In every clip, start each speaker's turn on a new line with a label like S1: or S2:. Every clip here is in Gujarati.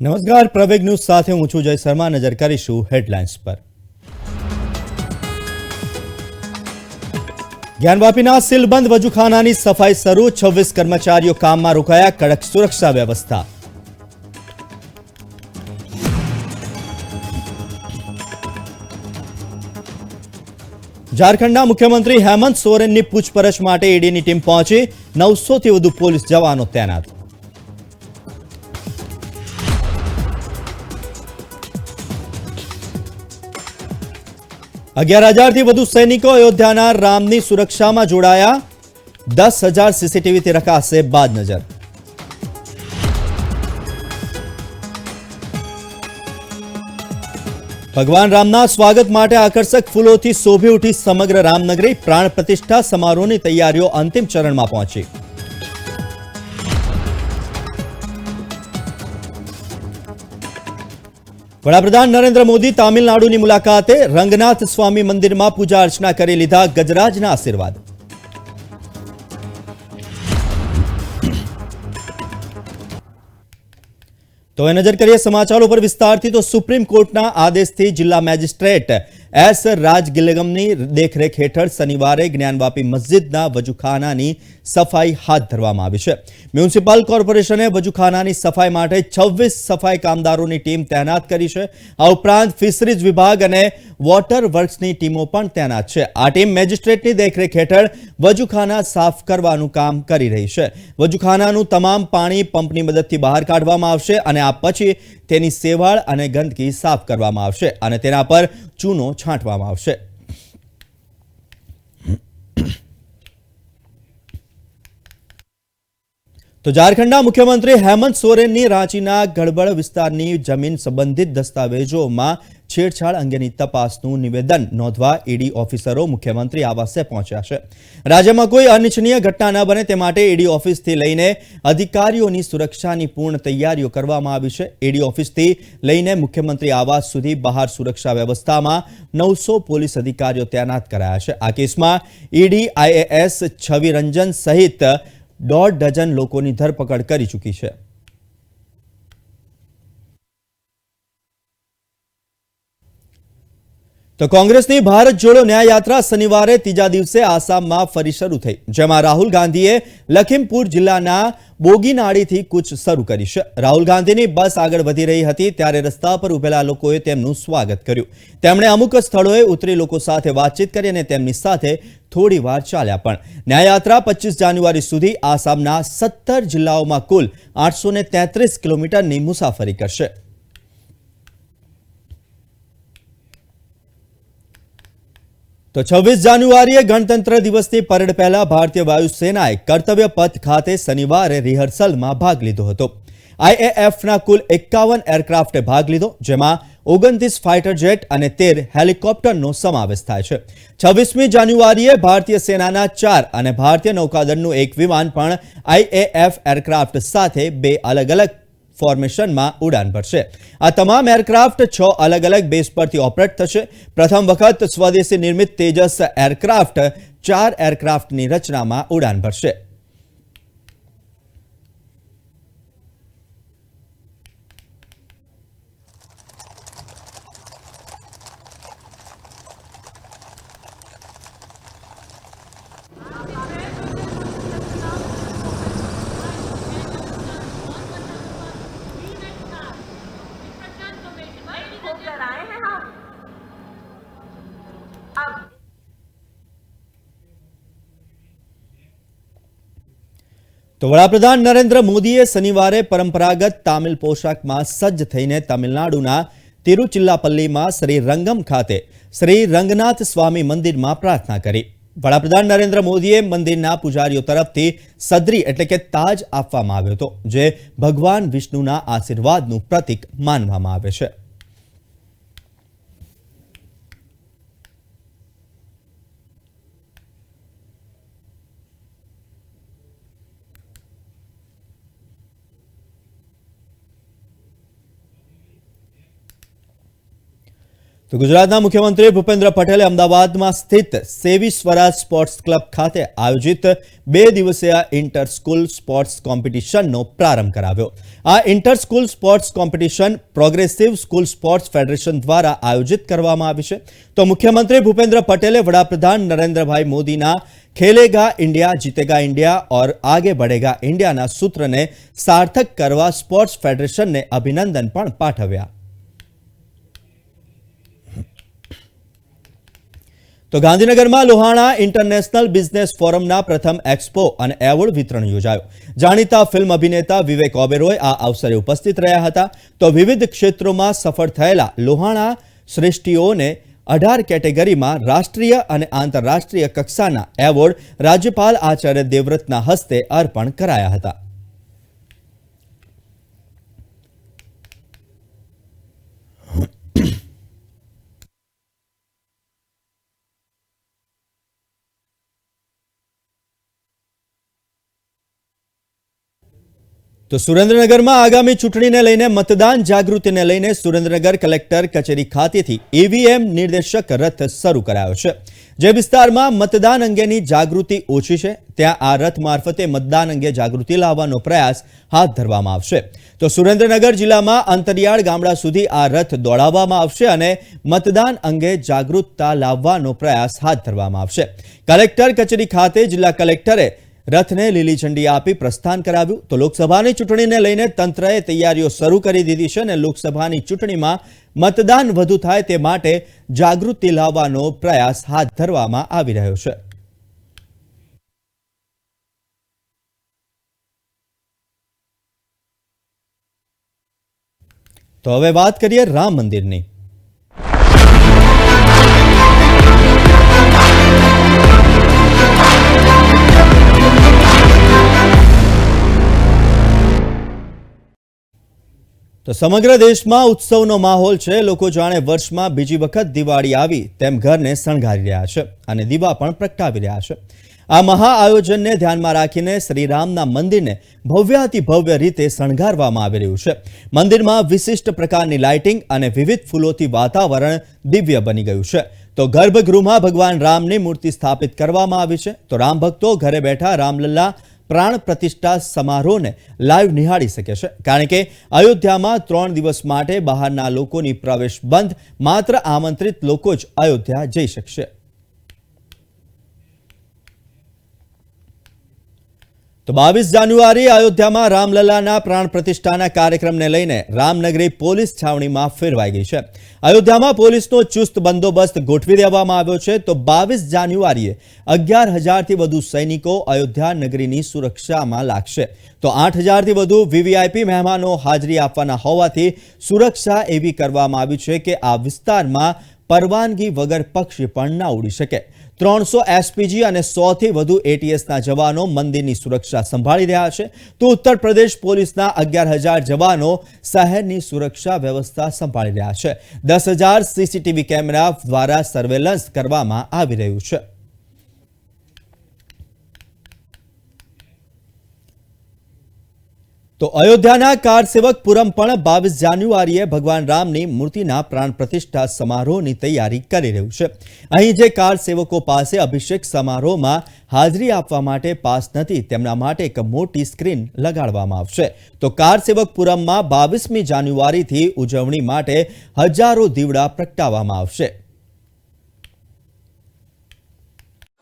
S1: નમસ્કાર, પ્રવેગ ન્યૂઝ સાથે હું છું જય શર્મા. નજર કરીશું હેડલાઇન્સ પર. જ્ઞાનવાપીના સીલબંધ વજુખાનાની સફાઈ શરૂ. છવ્વીસ કર્મચારીઓ કામમાં રોકાયા. કડક સુરક્ષા વ્યવસ્થા. ઝારખંડના મુખ્યમંત્રી હેમંત સોરેનની પૂછપરછ માટે ઈડીની ટીમ પહોંચી. નવસોથી વધુ પોલીસ જવાનો તૈનાત. અગિયાર હજારથી વધુ સૈનિકો અયોધ્યાના રામની સુરક્ષામાં જોડાયા. દસ હજાર સીસીટીવીથી રખાશે બાદ નજર. ભગવાન રામના સ્વાગત માટે આકર્ષક ફૂલોથી શોભી ઉઠી સમગ્ર રામનગરી પ્રાણ પ્રતિષ્ઠા સમારોહની તૈયારીઓ અંતિમ ચરણમાં પહોંચી. વડાપ્રધાન નરેન્દ્ર મોદી તામિલનાડુની મુલાકાતે રંગનાથ સ્વામી મંદિરમાં પૂજા અર્ચના કરી લીધા ગજરાજના આશીર્વાદ. તો એ નજર કરીએ સમાચારો પર વિસ્તારથી, તો સુપ્રીમ કોર્ટના આદેશથી જિલ્લા મેજિસ્ટ્રેટ એસ રાજગિલગમની દેખરેખ હેઠળ શનિવારે જ્ઞાનવાપી મસ્જિદના વજુખાનાની સફાઈ હાથ ધરવામાં આવી છે. મ્યુનિસિપલ કોર્પોરેશને વજુખાનાની સફાઈ માટે છવ્વીસ સફાઈ કામદારોની ટીમ તૈનાત કરી છે. આ ઉપરાંત ફિશરીઝ વિભાગ અને વોટર વર્ક્સની ટીમો પણ તૈનાત છે. આ ટીમ મેજિસ્ટ્રેટની દેખરેખ હેઠળ વજુખાના સાફ કરવાનું કામ કરી રહી છે. વજુખાનાનું તમામ પાણી પંપની મદદથી બહાર કાઢવામાં આવશે અને આ પછી તેની સેવાળ અને ગંદકી સાફ કરવામાં આવશે અને તેના પર ચૂનો છાંટવામાં આવશે. તો ઝારખંડના મુખ્યમંત્રી હેમંત સોરેનની રાંચીના ગડબડ વિસ્તારની જમીન સંબંધિત દસ્તાવેજોમાં છેડછાડ અંગેની તપાસનું નિવેદન નોંધવા ઈડી ઓફિસરો મુખ્યમંત્રી આવાસે પહોંચ્યા છે. રાજ્યમાં કોઈ અનિચ્છનીય ઘટના ન બને તે માટે ઈડી ઓફિસથી લઈને અધિકારીઓની સુરક્ષાની પૂર્ણ તૈયારીઓ કરવામાં આવી છે. ઈડી ઓફિસથી લઈને મુખ્યમંત્રી આવાસ સુધી બહાર સુરક્ષા વ્યવસ્થામાં નવસો પોલીસ અધિકારીઓ તૈનાત કરાયા છે. આ કેસમાં ઈડી, આઈએએસ, છવિરંજન સહિત દોઢ ડઝન લોકોની ધરપકડ કરી ચૂકી છે. તો કોંગ્રેસની ભારત જોડો ન્યાયયાત્રા શનિવારે ત્રીજા દિવસે આસામમાં ફરી શરૂ થઈ. જેમાં રાહુલ ગાંધીએ લખીમપુર જિલ્લાના બોગીનાડીથી કૂચ શરૂ કરી છે. રાહુલ ગાંધીની બસ આગળ વધી રહી હતી ત્યારે રસ્તા પર ઉભેલા લોકોએ તેમનું સ્વાગત કર્યું. તેમણે અમુક સ્થળોએ ઉતરી લોકો સાથે વાતચીત કરી અને તેમની સાથે થોડી વાર ચાલ્યા પણ. ન્યાયયાત્રા પચીસ જાન્યુઆરી સુધી આસામના સત્તર જિલ્લાઓમાં કુલ આઠસો કિલોમીટરની મુસાફરી કરશે. તો છવ્વીસ જાન્યુઆરીએ ગણતંત્ર દિવસની પરેડ પહેલા ભારતીય વાયુસેનાએ કર્તવ્ય પથ ખાતે શનિવારે રિહર્સલમાં ભાગ લીધો હતો. આઈએએફના કુલ એકાવન એરક્રાફ્ટે ભાગ લીધો, જેમાં ઓગણત્રીસ ફાઇટર જેટ અને તેર હેલિકોપ્ટરનો સમાવેશ થાય છે. છવ્વીસમી જાન્યુઆરીએ ભારતીય સેનાના ચાર અને ભારતીય નૌકાદળનું એક વિમાન પણ આઈએએફ એરક્રાફ્ટ સાથે બે અલગ અલગ ફોર્મેશનમાં ઉડાન ભરશે. આ તમામ એરક્રાફ્ટ છ અલગ અલગ બેઝ પરથી ઓપરેટ થશે. પ્રથમ વખત સ્વદેશી નિર્મિત તેજસ એરક્રાફ્ટ ચાર એરક્રાફ્ટની રચનામાં ઉડાન ભરશે. તો વડાપ્રધાન નરેન્દ્ર મોદીએ શનિવારે પરંપરાગત તામિલ પોશાકમાં સજ્જ થઈને તમિલનાડુના તિરુચિલ્લાપલ્લીમાં શ્રી રંગમ ખાતે શ્રી રંગનાથ સ્વામી મંદિરમાં પ્રાર્થના કરી. વડાપ્રધાન નરેન્દ્ર મોદીએ મંદિરના પૂજારીઓ તરફથી સદરી એટલે કે તાજ આપવામાં આવ્યો હતો, જે ભગવાન વિષ્ણુના આશીર્વાદનું પ્રતીક માનવામાં આવે છે. તો ગુજરાતના મુખ્યમંત્રી ભૂપેન્દ્ર પટેલે અમદાવાદમાં સ્થિત સેવી સ્વરાજ સ્પોર્ટ્સ ક્લબ ખાતે આયોજિત બે દિવસીય ઇન્ટર સ્કૂલ સ્પોર્ટ્સ કોમ્પિટિશનનો પ્રારંભ કરાવ્યો આ inter school sports competition progressive school sports federation દ્વારા આયોજિત કરવામાં આવી છે તો મુખ્યમંત્રી ભૂપેન્દ્ર પટેલે વડાપ્રધાન નરેન્દ્રભાઈ મોદીના ખેલેગા ઇન્ડિયા જીતેગા ઇન્ડિયા और आगे बढ़ेगा ઇન્ડિયાના સૂત્રને સાર્થક કરવા સ્પોર્ટ્સ ફેડરેશનને અભિનંદન પણ પાઠવ્યા તો ગાંધીનગરમાં લોહાણા ઇન્ટરનેશનલ બિઝનેસ ફોરમના પ્રથમ એક્સપો અને એવોર્ડ વિતરણ યોજાયું. જાણીતા ફિલ્મ અભિનેતા વિવેક ઓબેરોય આ અવસરે ઉપસ્થિત રહ્યા હતા. તો વિવિધ ક્ષેત્રોમાં સફળ થયેલા લોહાણા શ્રેષ્ઠીઓને અઢાર કેટેગરીમાં રાષ્ટ્રીય અને આંતરરાષ્ટ્રીય કક્ષાના એવોર્ડ રાજ્યપાલ આચાર્ય દેવવ્રતના હસ્તે અર્પણ કરાયા હતા. તો સુરેન્દ્રનગરમાં આગામી ચૂંટણીને લઈને મતદાન જાગૃતિને લઈને સુરેન્દ્રનગર કલેક્ટર કચેરી ખાતેથી ઈવીએમ નિર્દેશક રથ શરૂ કરાયો છે. જે વિસ્તારમાં મતદાન અંગેની જાગૃતિ ઓછી છે, ત્યાં આ રથ મારફતે મતદાન અંગે જાગૃતિ લાવવાનો પ્રયાસ હાથ ધરવામાં આવશે. તો સુરેન્દ્રનગર જિલ્લામાં અંતરિયાળ ગામડા સુધી આ રથ દોડાવવામાં આવશે અને મતદાન અંગે જાગૃતતા લાવવાનો પ્રયાસ હાથ ધરવામાં આવશે. કલેક્ટર કચેરી ખાતે જિલ્લા કલેક્ટરે રથને લીલી ઝંડી આપી પ્રસ્થાન કરાવ્યું. તો લોકસભાની ચૂંટણીને લઈને તંત્રએ તૈયારીઓ શરૂ કરી દીધી છે અને લોકસભાની ચૂંટણીમાં મતદાન વધુ થાય તે માટે જાગૃતિ લાવવાનો પ્રયાસ હાથ ધરવામાં આવી રહ્યો છે. તો હવે વાત કરીએ રામ મંદિરની. તો સમગ્ર દેશમાં ઉત્સવનો માહોલ છે. લોકો જાણે વર્ષમાં બીજી વખત દિવાળી આવી તેમ ઘરને શણગારી રહ્યા છે અને દીવા પણ પ્રગટાવી રહ્યા છે. આ મહા આયોજનને ધ્યાનમાં રાખીને શ્રીરામના મંદિરને ભવ્યાતિ ભવ્ય રીતે શણગારવામાં આવી રહ્યું છે. મંદિરમાં વિશિષ્ટ પ્રકારની લાઇટિંગ અને વિવિધ ફૂલોથી વાતાવરણ દિવ્ય બની ગયું છે. તો ગર્ભગૃહમાં ભગવાન રામની મૂર્તિ સ્થાપિત કરવામાં આવી છે. તો રામ ભક્તો ઘરે બેઠા રામલલ્લા પ્રાણ પ્રતિષ્ઠા સમારોહને લાઈવ નિહાળી શકે છે. કારણ કે અયોધ્યામાં ત્રણ દિવસ માટે બહારના લોકોની પ્રવેશ બંધ, માત્ર આમંત્રિત લોકો જ અયોધ્યા જઈ શકશે. તો બાવીસ જાન્યુઆરી અયોધ્યામાં રામલલાના પ્રાણ પ્રતિષ્ઠાના કાર્યક્રમને લઈને રામનગરી પોલીસ છાવણીમાં ફેરવાઈ ગઈ છે. અયોધ્યામાં પોલીસનો ચુસ્ત બંદોબસ્ત ગોઠવી દેવામાં આવ્યો છે. તો બાવીસ જાન્યુઆરીએ અગિયાર હજારથી વધુ સૈનિકો અયોધ્યા નગરીની સુરક્ષામાં લાગશે. તો આઠ હજારથી વધુ વીવીઆઈપી મહેમાનો હાજરી આપવાના હોવાથી સુરક્ષા એવી કરવામાં આવી છે કે આ વિસ્તારમાં પરવાનગી વગર પક્ષી પણ ના ઉડી શકે. ત્રણસો એસપીજી અને સોથી વધુ એટીએસના જવાનો મંદિરની સુરક્ષા સંભાળી રહ્યા છે. તો ઉત્તર પ્રદેશ પોલીસના અગિયાર હજાર જવાનો શહેરની સુરક્ષા વ્યવસ્થા સંભાળી રહ્યા છે. દસ હજાર સીસીટીવી કેમેરા દ્વારા સર્વેલન્સ કરવામાં આવી રહ્યું છે. તો અયોધ્યાના કાર સેવક પુરમ પણ બાવીસ જાન્યુઆરીએ ભગવાન રામની મૂર્તિના પ્રાણ પ્રતિષ્ઠા સમારોહની તૈયારી કરી રહ્યું છે અહીં જે કાર સેવકો પાસે અભિષેક સમારોહમાં હાજરી આપવા માટે પાસ નથી તેમના માટે એક મોટી સ્ક્રીન લગાડવામાં આવશે તો કાર સેવક પુરમમાં બાવીસમી જાન્યુઆરીથી ઉજવણી માટે હજારો દીવડા પ્રગટાવવામાં આવશે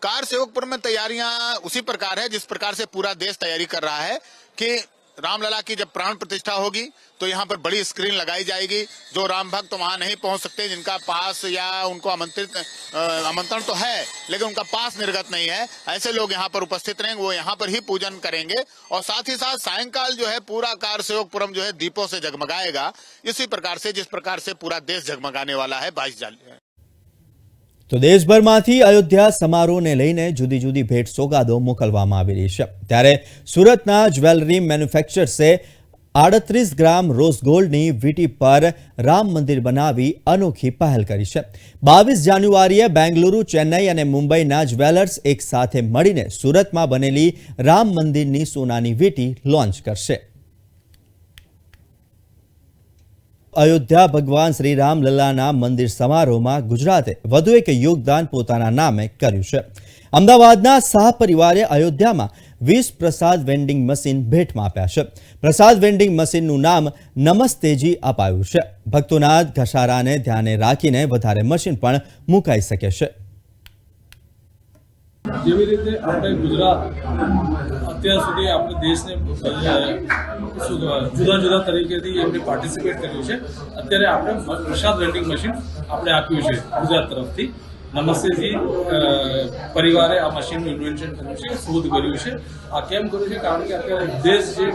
S2: कार सेवकपुर में तैयारियां उसी प्रकार है जिस प्रकार से पूरा देश तैयारी कर रहा है कि रामलला की जब प्राण प्रतिष्ठा होगी तो यहाँ पर बड़ी स्क्रीन लगाई जाएगी। जो राम भक्त वहाँ नहीं पहुँच सकते, जिनका पास या उनको आमंत्रित आमंत्रण तो है, लेकिन उनका पास निर्गत नहीं है, ऐसे लोग यहाँ पर उपस्थित रहेंगे, वो यहाँ पर ही पूजन करेंगे। और साथ ही साथ सायंकाल जो है, पूरा कार सेवकपुरम जो है, दीपों से जगमगाएगा। इसी प्रकार से, जिस प्रकार से पूरा देश जगमगाने वाला है, बाईस
S1: તો દેશભરમાંથી અયોધ્યા સમારોહને લઈને જુદી જુદી ભેટ સોગાદો મોકલવામાં આવી રહી છે. ત્યારે સુરતના જ્વેલરી મેન્યુફેક્ચર્સે આડત્રીસ ગ્રામ રોઝ ગોલ્ડની વીટી પર રામ મંદિર બનાવી અનોખી પહેલ કરી છે. બાવીસ જાન્યુઆરીએ બેંગલુરુ, ચેન્નઈ અને મુંબઈના જ્વેલર્સ એક સાથે મળીને સુરતમાં બનેલી રામ મંદિરની સોનાની વીટી લોન્ચ કરશે. અયોધ્યા ભગવાન શ્રી રામ લલ્લાના મંદિર સમારોહમાં ગુજરાતે વધુ એક યોગદાન પોતાના નામે કર્યું છે. અમદાવાદના શાહ પરિવારે અયોધ્યામાં વીસ પ્રસાદ વેન્ડિંગ મશીન ભેટમાં આપ્યા છે. પ્રસાદ વેન્ડિંગ મશીનનું નામ નમસ્તેજી અપાયું છે. ભક્તોના ઘસારાને ધ્યાને રાખીને વધારે મશીન પણ મુકાઈ શકે છે.
S3: જેવી રીતે આપણે ગુજરાત અત્યાર સુધી આપણે દેશને જુદા જુદા તરીકેથી એમને પાર્ટિસિપેટ કર્યું છે. અત્યારે આપણે પ્રસાદ વેન્ડિંગ મશીન આપણે આપ્યું છે ગુજરાત તરફથી. નમસ્તેજી પરિવારે આ મશીનનું ઇન્વેન્શન કર્યું છે, શોધ કર્યું છે. આ કેમ કર્યું છે? કારણ કે અત્યારે દેશ જે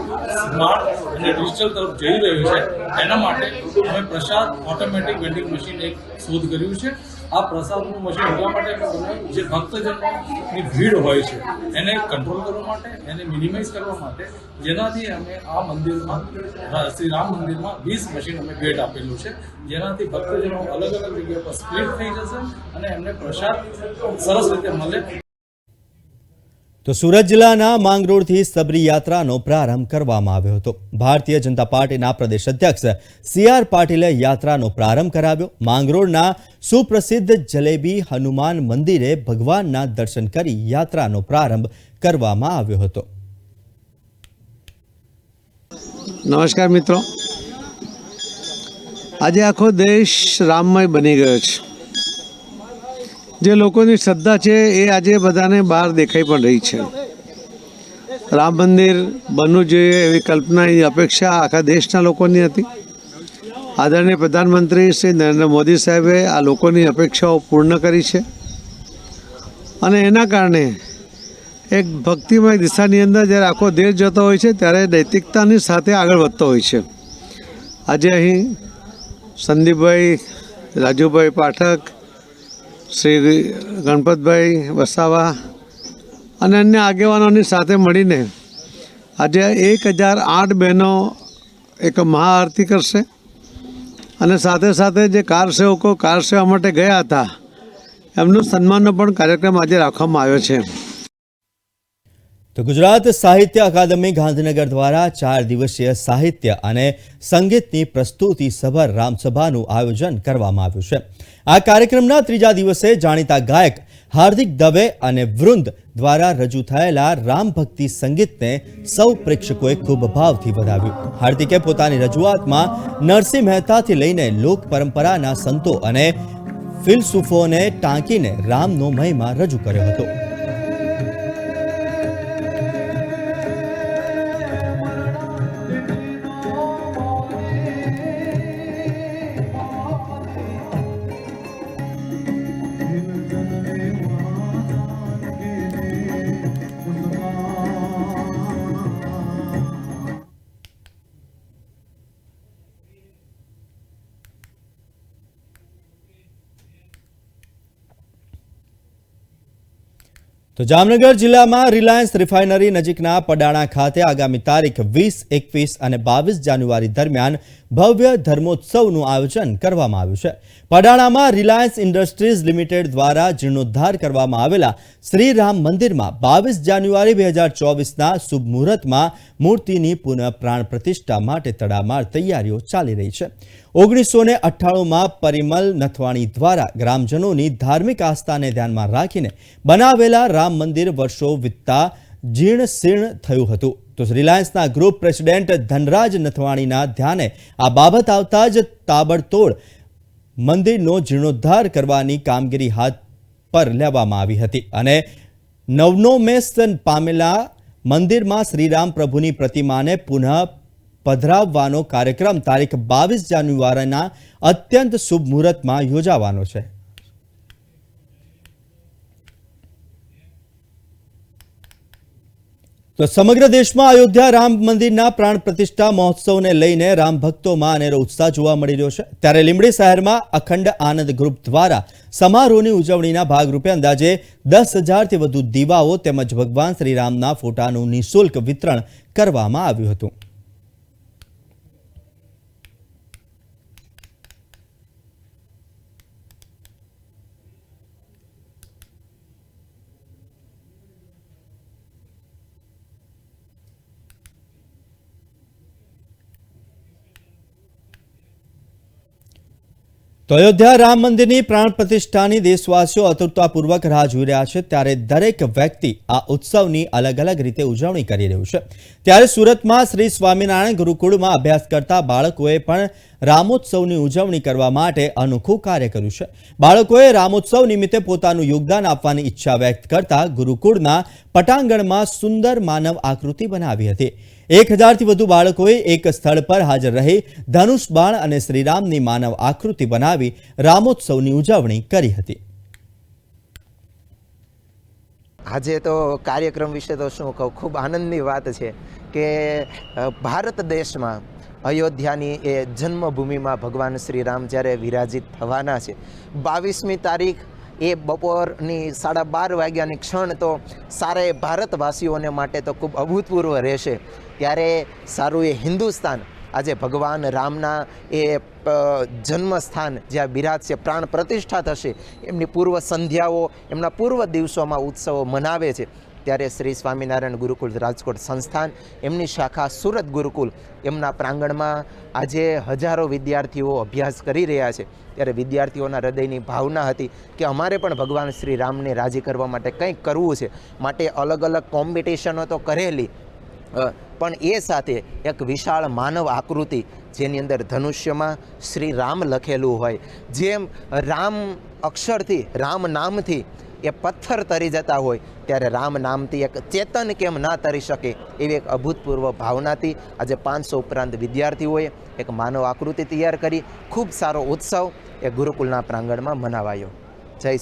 S3: સ્માર્ટ અને ડિજિટલ તરફ જઈ રહ્યું છે, એના માટે અમે પ્રસાદ ઓટોમેટિક વેન્ડિંગ મશીન એક શોધ કર્યું છે. આ પ્રસાદનું મશીન એટલા માટે જે ભક્તજનની ભીડ હોય છે, એને કંટ્રોલ કરવા માટે, એને મિનિમાઇઝ કરવા માટે, જેનાથી અમે આ મંદિરમાં શ્રી રામ મંદિરમાં વીસ મશીન અમે ભેટ આપેલું છે, જેનાથી ભક્તજનો અલગ અલગ જગ્યા પર સ્પ્લિટ થઈ જશે અને એમને પ્રસાદ સરસ રીતે મળે.
S1: તો સુરત જિલ્લાના માંગરોળથી સબરી યાત્રાનો પ્રારંભ કરવામાં આવ્યો હતો. ભારતીય જનતા પાર્ટીના પ્રદેશ અધ્યક્ષ સી આર પાટીલે યાત્રાનો પ્રારંભ કરાવ્યો. માંગરોળના સુપ્રસિદ્ધ જલેબી હનુમાન મંદિરે ભગવાનના દર્શન કરી યાત્રાનો પ્રારંભ કરવામાં આવ્યો હતો.
S4: નમસ્કાર મિત્રો. આજે આખો દેશ રામમય બની ગયો છે. જે લોકોની શ્રદ્ધા છે એ આજે બધાને બહાર દેખાઈ પણ રહી છે. રામ મંદિર બનવું જોઈએ એવી કલ્પનાની અપેક્ષા આખા દેશના લોકોની હતી. આદરણીય પ્રધાનમંત્રી શ્રી નરેન્દ્ર મોદી સાહેબે આ લોકોની અપેક્ષાઓ પૂર્ણ કરી છે. અને એના કારણે એક ભક્તિમય દિશાની અંદર જ્યારે આખો દેશ જતો હોય છે ત્યારે નૈતિકતાની સાથે આગળ વધતો હોય છે. આજે અહીં સંદીપભાઈ, રાજુભાઈ પાઠક શ્રી ગણપતભાઈ વસાવા અને અન્ય આગેવાનોની સાથે મળીને આજે એક હજાર આઠ બહેનો એક મહાઆરતી કરશે. અને સાથે સાથે જે કાર સેવકો કાર સેવા માટે ગયા હતા, એમનું સન્માનનો પણ કાર્યક્રમ આજે રાખવામાં આવ્યો છે.
S1: તો ગુજરાત સાહિત્ય અકાદમી ગાંધીનગર દ્વારા ચાર દિવસીય સાહિત્ય અને સંગીતની પ્રસ્તુતિ સભર રામસભાનું આયોજન કરવામાં આવ્યું છે. આ કાર્યક્રમના ત્રીજા દિવસે જાણીતા ગાયક હાર્દિક દવે અને વૃંદ દ્વારા રજૂ થયેલા રામ ભક્તિ સંગીતને સૌ પ્રેક્ષકોએ ખૂબ ભાવથી વધાવ્યું. હાર્દિકે પોતાની રજૂઆતમાં નરસિંહ મહેતાથી લઈને લોક પરંપરાના સંતો અને ફિલસૂફોને ટાંકીને રામનો મહિમા રજૂ કર્યો હતો. તો જામનગર જિલ્લામાં રિલાયન્સ રિફાઇનરી નજીકના પડાણા ખાતે આગામી તારીખ વીસ, એકવીસ અને બાવીસ જાન્યુઆરી દરમિયાન ભવ્ય ધર્મોત્સવનું આયોજન કરવામાં આવ્યું છે. પડાણામાં રિલાયન્સ ઇન્ડસ્ટ્રીઝ લિમિટેડ દ્વારા જીર્ણોદ્ધાર કરવામાં આવેલા શ્રીરામ મંદિરમાં બાવીસ જાન્યુઆરી બે હજાર ચોવીસના શુભ મુહૂર્તમાં મૂર્તિની પુનઃ પ્રાણ પ્રતિષ્ઠા માટે તડામાર તૈયારીઓ ચાલી રહી છે. ઓગણીસો ને અઠ્ઠાણુંમાં પરિમલ નથવાણી દ્વારા ગ્રામજનોની ધાર્મિક આસ્થાને ધ્યાનમાં રાખીને બનાવેલા રામ મંદિર વર્ષો વીતતા જીર્ણ શીર્ણ થયું હતું. તો રિલાયન્સના ગ્રુપ પ્રેસિડેન્ટ ધનરાજ નથવાણીના ધ્યાને આ બાબત આવતા જ તાબડતોડ મંદિરનો જીર્ણોદ્ધાર કરવાની કામગીરી હાથ પર લેવામાં આવી હતી અને નવનોમેસન પામેલા મંદિરમાં શ્રીરામ પ્રભુની પ્રતિમાને પુનઃ પધરાવવાનો કાર્યક્રમ તારીખ બાવીસ જાન્યુઆરીના અત્યંત શુભ મુહૂર્તમાં યોજાવાનો છે. તો સમગ્ર દેશમાં અયોધ્યા રામ મંદિરના પ્રાણ પ્રતિષ્ઠા મહોત્સવને લઈને રામ ભક્તોમાં અનેરો ઉત્સાહ જોવા મળી રહ્યો છે. ત્યારે લીંબડી શહેરમાં અખંડ આનંદ ગ્રુપ દ્વારા સમારોહની ઉજવણીના ભાગરૂપે અંદાજે દસ હજારથી વધુ દીવાઓ તેમજ ભગવાન શ્રીરામના ફોટાનું નિઃશુલ્ક વિતરણ કરવામાં આવ્યું હતું. તો અયોધ્યા રામ મંદિરની પ્રાણ પ્રતિષ્ઠાની દેશવાસીઓ આતુરતાપૂર્વક રાહ જોઈ રહ્યા છે, ત્યારે દરેક વ્યક્તિ આ ઉત્સવની અલગ અલગ રીતે ઉજવણી કરી રહ્યું છે. ત્યારે સુરતમાં શ્રી સ્વામિનારાયણ ગુરુકુળમાં અભ્યાસ કરતા બાળકોએ પણ રામોત્સવની ઉજવણી કરવા માટે અનોખું કાર્ય કર્યું છે. બાળકોએ રામોત્સવ નિમિત્તે પોતાનું યોગદાન આપવાની ઈચ્છા વ્યક્ત કરતા ગુરુકુળના પટાંગણમાં સુંદર માનવ આકૃતિ બનાવી હતી. એક હજારથી વધુ બાળકોએ એક સ્થળ પર હાજર રહી ધનુષ બાણ અને શ્રીરામની માનવ આકૃતિ બનાવી રામોત્સવની ઉજવણી કરી હતી.
S5: આજે તો કાર્યક્રમ વિશે તો શું કહું? ખૂબ આનંદની વાત છે કે ભારત દેશમાં અયોધ્યાની એ જન્મભૂમિમાં ભગવાન શ્રી રામ જ્યારે વિરાજિત થવાના છે, બાવીસમી તારીખ એ બપોરની સાડા બાર વાગ્યાની ક્ષણ તો સારા ભારતવાસીઓને માટે તો ખૂબ અભૂતપૂર્વ રહેશે. ત્યારે સારું એ હિન્દુસ્તાન. આજે ભગવાન રામના એ જન્મસ્થાન જ્યાં બિરાજશે, પ્રાણ પ્રતિષ્ઠા થશે, એમની પૂર્વ સંધ્યાઓ, એમના પૂર્વ દિવસોમાં ઉત્સવો મનાવે છે. ત્યારે શ્રી સ્વામિનારાયણ ગુરુકુલ રાજકોટ સંસ્થાન, એમની શાખા સુરત ગુરુકુલ એમના પ્રાંગણમાં આજે હજારો વિદ્યાર્થીઓ અભ્યાસ કરી રહ્યા છે. ત્યારે વિદ્યાર્થીઓના હૃદયની ભાવના હતી કે અમારે પણ ભગવાન શ્રી રામને રાજી કરવા માટે કંઈક કરવું છે. માટે અલગ અલગ કોમ્પિટિશનો તો કરેલી પણ એ સાથે એક વિશાળ માનવ આકૃતિ જેની અંદર ધનુષ્યમાં શ્રી રામ લખેલું હોય. જેમ રામ અક્ષરથી, રામ નામથી એ પથ્થર તરી જતા હોય, ત્યારે રામ નામથી એક ચેતન કેમ ના તરી શકે એવી એક અભૂતપૂર્વ ભાવનાથી આજે પાંચસો ઉપરાંત વિદ્યાર્થીઓએ એક માનવ આકૃતિ તૈયાર કરી. ખૂબ સારો ઉત્સવ એ ગુરુકુલના પ્રાંગણમાં મનાવાયો. જય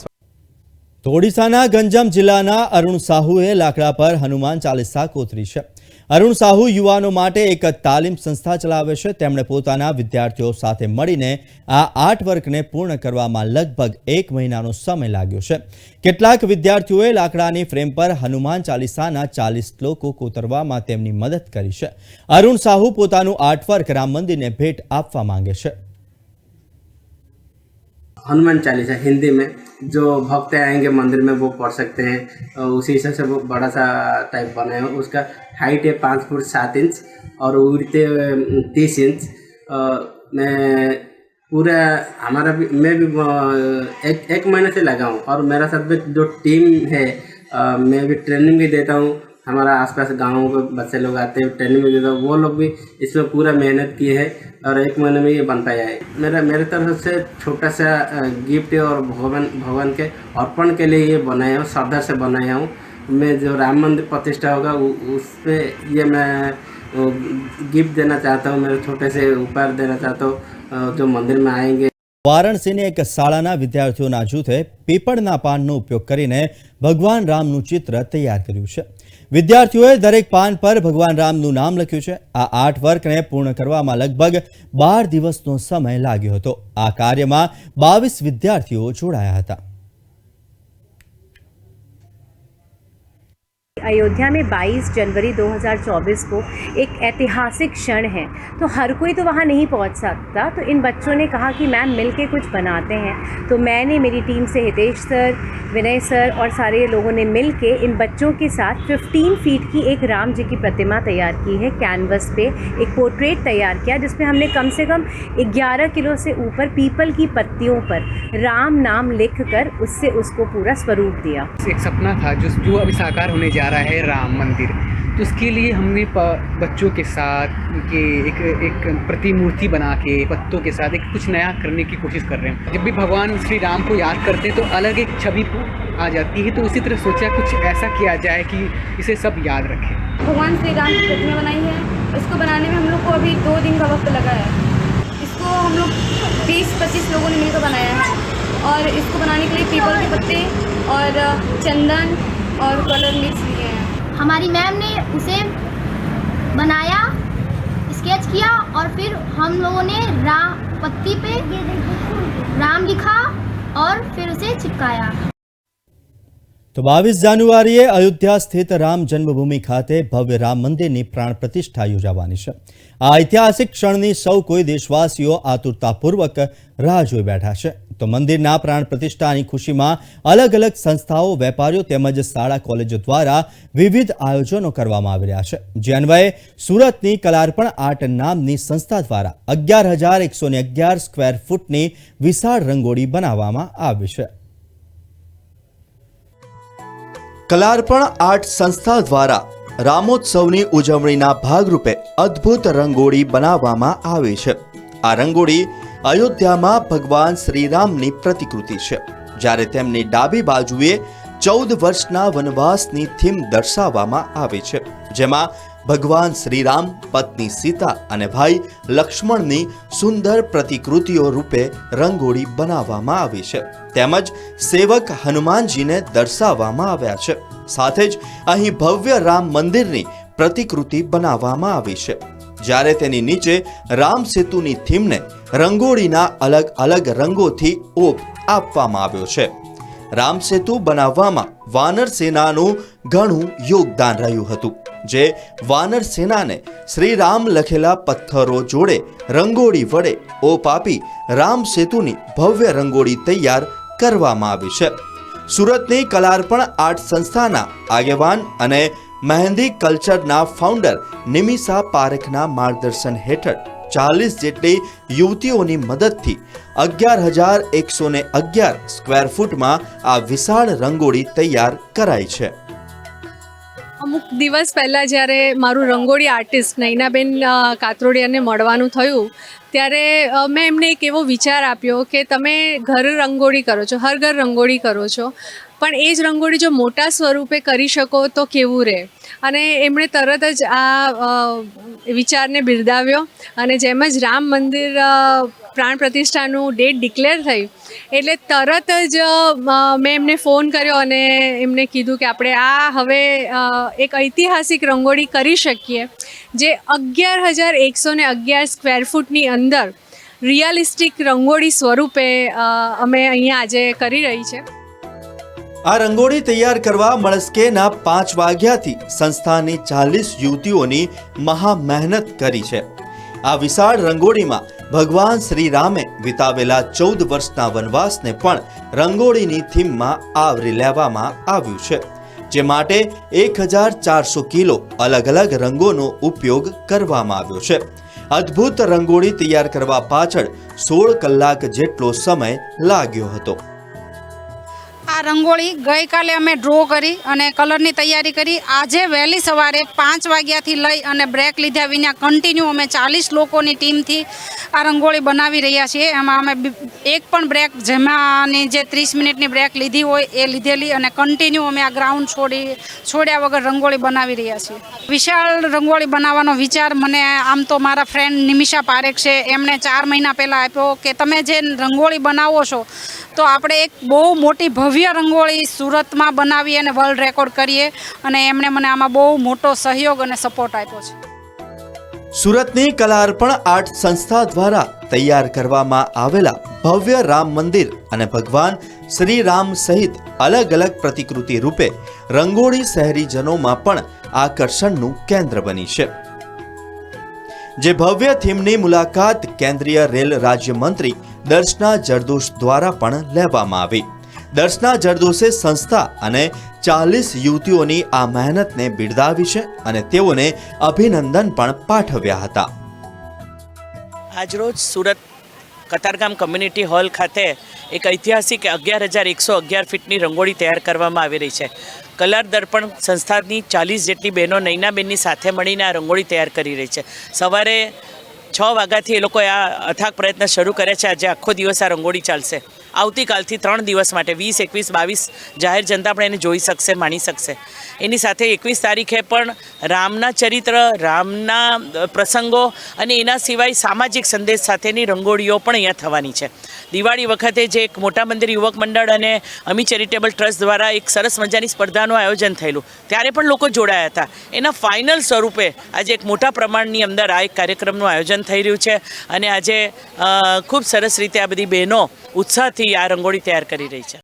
S1: ઓડિશાના ગંજમ જિલ્લાના અરુણ સાહુએ લાકડા પર હનુમાન ચાલીસા કોતરી છે. અરુણ સાહુ યુવાનો માટે એક તાલીમ સંસ્થા ચલાવે છે તેમણે પોતાના વિદ્યાર્થીઓ સાથે મળીને આ આર્ટ વર્કને પૂર્ણ કરવામાં લગભગ એક મહિનાનો સમય લાગ્યો છે કેટલાક વિદ્યાર્થીઓએ લાકડાની ફ્રેમ પર હનુમાન ચાલીસાના ચાલીસ શ્લોકો કોતરવામાં તેમની મદદ કરી છે અરુણ સાહુ પોતાનું આર્ટવર્ક રામ મંદિરને ભેટ આપવા માંગે છે
S6: हनुमान चालीसा हिंदी में जो भक्त आएंगे मंदिर में वो पढ़ सकते हैं और उसी हिसाब से वो बड़ा सा टाइप बनाए हैं उसका हाइट है पाँच फुट सात इंच और उड़ते तीस इंच। मैं पूरा हमारा भी मैं भी एक एक महीने से लगा हूँ और मेरा साथ में जो टीम है अ, मैं भी ट्रेनिंग भी देता हूँ। हमारा आसपास गाँव के बच्चे लोग आते हैं ट्रेनिंग भी देता हूँ। वो लोग भी इसमें पूरा मेहनत किए हैं और एक महीने में ये बन पाया है। मेरा मेरे तरफ़ से छोटा सा गिफ्ट और भगवान भगवान के अर्पण के लिए ये बनाया हूँ श्रद्धा से बनाया हूँ। मैं जो राम मंदिर प्रतिष्ठा होगा उ- उसमें ये मैं गिफ्ट देना चाहता हूँ मेरे छोटे से उपहार देना चाहता हूँ अ, जो मंदिर में आएंगे
S1: વારાણસીની એક શાળાના વિદ્યાર્થીઓના જૂથે પીપળના પાનનો ઉપયોગ કરીને ભગવાન રામનું ચિત્ર તૈયાર કર્યું છે વિદ્યાર્થીઓએ દરેક પાન પર ભગવાન રામનું નામ લખ્યું છે આ આર્ટ વર્કને પૂર્ણ કરવામાં લગભગ બાર દિવસનો સમય લાગ્યો હતો આ કાર્યમાં બાવીસ વિદ્યાર્થીઓ જોડાયા હતા
S7: अयोध्या में 22 जनवरी 2024 को एक ऐतिहासिक क्षण है। तो हर कोई तो वहाँ नहीं पहुँच सकता। तो इन बच्चों ने कहा कि मैम मिल के कुछ बनाते हैं। तो मैंने, मेरी टीम से हितेश सर, विनय सर और सारे लोगों ने मिल के इन बच्चों के साथ 15 फीट की एक राम जी की प्रतिमा तैयार की है। कैनवस पे एक पोर्ट्रेट तैयार किया जिसमें हमने कम से कम 11 किलो से ऊपर पीपल की पत्तियों पर राम नाम लिख कर उससे उसको पूरा स्वरूप दिया।
S8: एक सपना था, जो जो अभी साकार होने जा रहा है राम मंदिर। तो उसके लिए हमने बच्चों के साथ, उनके एक एक प्रतिमूर्ति बना के, पत्तों के साथ एक कुछ नया करने की कोशिश कर रहे हैं। जब भी भगवान श्री राम को याद करते हैं तो अलग एक छवि आ जाती है। तो उसी तरह सोचा कुछ ऐसा किया जाए कि इसे सब याद रखें।
S9: भगवान श्री राम की प्रतिमा बनाई है। इसको बनाने में हम लोग को अभी दो दिन का वक्त लगा है। इसको हम लोग बीस, पच्चीस लोगों ने मिलकर बनाया है। और इसको बनाने के लिए पीपल के पत्ते और चंदन और कलर मिक्स लिए हैं।
S10: हमारी मैम ने उसे बनाया स्केच किया और फिर हम लोगों ने राम पत्ती पे राम लिखा और फिर उसे चिपकाया।
S1: તો બાવીસ જાન્યુઆરીએ અયોધ્યા સ્થિત રામ જન્મભૂમિ ખાતે ભવ્ય રામ મંદિરની પ્રાણ પ્રતિષ્ઠા યોજાવાની છે. આ ઐતિહાસિક ક્ષણની સૌ કોઈ દેશવાસીઓ આતુરતાપૂર્વક રાહ જોઈ બેઠા છે. તો મંદિરના પ્રાણ પ્રતિષ્ઠાની ખુશીમાં અલગ અલગ સંસ્થાઓ, વેપારીઓ તેમજ શાળા, કોલેજો દ્વારા વિવિધ આયોજનો કરવામાં આવી રહ્યા છે. જે અન્વયે સુરતની કલાર્પણ આર્ટ નામની સંસ્થા દ્વારા અગિયાર હજાર એકસો અગિયાર સ્ક્વેર ફૂટની વિશાળ રંગોળી બનાવવામાં આવી છે. કલાર્પણ આર્ટ સંસ્થા દ્વારા રામોત્સવની ઉજવણીના ભાગરૂપે અદ્ભુત રંગોળી બનાવવામાં આવી છે. આ રંગોળી અયોધ્યામાં ભગવાન શ્રીરામની પ્રતિકૃતિ છે. જ્યારે તેમની ડાબી બાજુએ ચૌદ વર્ષના વનવાસની થીમ દર્શાવવામાં આવી છે. જેમાં ભગવાન શ્રીરામ, પત્ની સીતા અને ભાઈ લક્ષ્મણની સુંદર પ્રતિકૃતિઓ રૂપે રંગોળી બનાવવામાં આવી છે. તેમજ સેવક હનુમાનજીને દર્શાવવામાં આવ્યા છે. સાથે જ અહીં ભવ્ય રામ મંદિરની પ્રતિકૃતિ બનાવવામાં આવી છે. જ્યારે તેની નીચે રામ સેતુની થીમને રંગોળીના અલગ અલગ રંગોથી ઓપ આપવામાં આવ્યો છે. રામ સેતુ બનાવવામાં વાનર સેનાનું ઘણું યોગદાન રહ્યું હતું. જે વાનર સેનાને શ્રી રામ લખેલા પથ્થરો જોડે રંગોળી વડે ઓપ આપી રામ સેતુની ભવ્ય રંગોળી તૈયાર કરવામાં આવી છે. સુરતની કલાર્પણ આર્ટ સંસ્થાના આગેવાન અને મહેંદી કલ્ચરના ફાઉન્ડર નિમિષા પારેખના માર્ગદર્શન હેઠળ ચાલીસ જેટલી યુવતીઓની મદદથી અગિયાર હજાર એકસો ને અગિયાર સ્ક્વેર ફૂટમાં આ વિશાળ રંગોળી તૈયાર કરાઈ છે.
S11: અમુક દિવસ પહેલાં જ્યારે મારું રંગોળી આર્ટિસ્ટ નૈનાબેન કાતરોડિયાને મળવાનું થયું, ત્યારે મેં એમને એક એવો વિચાર આપ્યો કે તમે ઘર રંગોળી કરો છો, હર ઘર રંગોળી કરો છો, પણ એ જ રંગોળી જો મોટા સ્વરૂપે કરી શકો તો કેવું રહે અને એમણે તરત જ આ વિચારને બિરદાવ્યો અને જેમ જ રામ મંદિર પ્રાણ પ્રતિષ્ઠાનું ડેટ ડિક્લેર થઈ એટલે તરત જ મેં એમને ફોન કર્યો અને એમને કીધું કે આપણે આ હવે એક ઐતિહાસિક રંગોળી કરી શકીએ, જે અગિયાર હજાર એકસો ને અગિયાર સ્ક્વેર ફૂટની અંદર રિયલિસ્ટિક રંગોળી સ્વરૂપે અમે અહીંયા આજે કરી રહી છે.
S1: આ રંગોળી તૈયાર કરવા મળસ્કેના પાંચ વાગ્યાથી સંસ્થાની ચાલીસ યુવતીઓની મહા મહેનત કરી છે. આ વિશાળ રંગોળીમાં ભગવાન શ્રી રામે વિતાવેલા ચૌદ વર્ષના વનવાસને પણ રંગોળીની થીમમાં આવરી લેવામાં આવ્યું છે, જે માટે એક હજાર ચારસો કિલો અલગ અલગ રંગોનો ઉપયોગ કરવામાં આવ્યો છે. અદ્ભુત રંગોળી તૈયાર કરવા પાછળ સોળ કલાક જેટલો સમય લાગ્યો હતો.
S12: આ રંગોળી ગઈકાલે અમે ડ્રો કરી અને કલરની તૈયારી કરી. આજે વહેલી સવારે પાંચ વાગ્યાથી લઈ અને બ્રેક લીધા વિના કન્ટિન્યુ અમે ચાલીસ લોકોની ટીમથી આ રંગોળી બનાવી રહ્યા છીએ. એમાં અમે એક પણ બ્રેક જેમાંની જે ત્રીસ મિનિટની બ્રેક લીધી હોય એ લીધેલી અને કન્ટિન્યુ અમે આ ગ્રાઉન્ડ છોડી, છોડ્યા વગર રંગોળી બનાવી રહ્યા છીએ. વિશાળ રંગોળી બનાવવાનો વિચાર મને આમ તો મારા ફ્રેન્ડ નિમિષા પારેખ છે. એમણે ચાર મહિના પહેલાં આપ્યો કે તમે જે રંગોળી બનાવો છો તો આપણે એક બહુ મોટી ભવ્ય રંગોળી સુરતમાં બનાવી અને વર્લ્ડ રેકોર્ડ કરીએ અને એમણે મને આમાં બહુ મોટો સહયોગ અને સપોર્ટ આપ્યો છે.
S1: સુરતની કલાર્પણ આર્ટ સંસ્થા દ્વારા તૈયાર કરવામાં આવેલા ભવ્ય રામ મંદિર અને ભગવાન શ્રી રામ સહિત અલગ અલગ પ્રતિકૃતિ રૂપે રંગોળી શહેરીજનોમાં પણ આકર્ષણનું કેન્દ્ર બની છે. જે ભવ્ય થીમની મુલાકાત કેન્દ્રીય રેલ રાજ્યમંત્રી દર્શના જરદોશ દ્વારા પણ લેવામાં આવી. દર્શના જરદોશે સંસ્થા અને ચાલીસ યુવતીઓની આ મહેનતને બિરદાવી છે અને તેઓને અભિનંદન પણ પાઠવ્યા હતા.
S13: આજરોજ સુરત કતારગામ કમ્યુનિટી હોલ ખાતે એક ઐતિહાસિક અગિયાર હજાર એકસો અગિયાર ફીટની રંગોળી તૈયાર કરવામાં આવી રહી છે. કલર દર્પણ સંસ્થાની ચાલીસ જેટલી બહેનો નૈનાબેનની સાથે મળીને આ રંગોળી તૈયાર કરી રહી છે. સવારે છ વાગ્યાથી એ લોકોએ આ અથાગ પ્રયત્ન શરૂ કરે છે. આજે આખો દિવસ આ રંગોળી ચાલશે. આવતીકાલથી ત્રણ દિવસ માટે, વીસ, એકવીસ, બાવીસ, જાહેર જનતા પણ એને જોઈ શકશે, માણી શકશે. એની સાથે એકવીસ તારીખે પણ રામના ચરિત્ર, રામના પ્રસંગો અને એના સિવાય સામાજિક સંદેશ સાથેની રંગોળીઓ પણ અહીંયા થવાની છે. દિવાળી વખતે જે એક મોટા મંદિર યુવક મંડળ અને અમી ચેરિટેબલ ટ્રસ્ટ દ્વારા એક સરસ મજાની સ્પર્ધાનું આયોજન થયેલું. ત્યારે પણ લોકો જોડાયા હતા. એના ફાઇનલ સ્વરૂપે આજે એક મોટા પ્રમાણની અંદર આ એક કાર્યક્રમનું આયોજન થઈ રહ્યું છે અને આજે ખૂબ સરસ રીતે આ બધી બહેનો ઉત્સાહથી આ રંગોળી તૈયાર કરી રહી છે.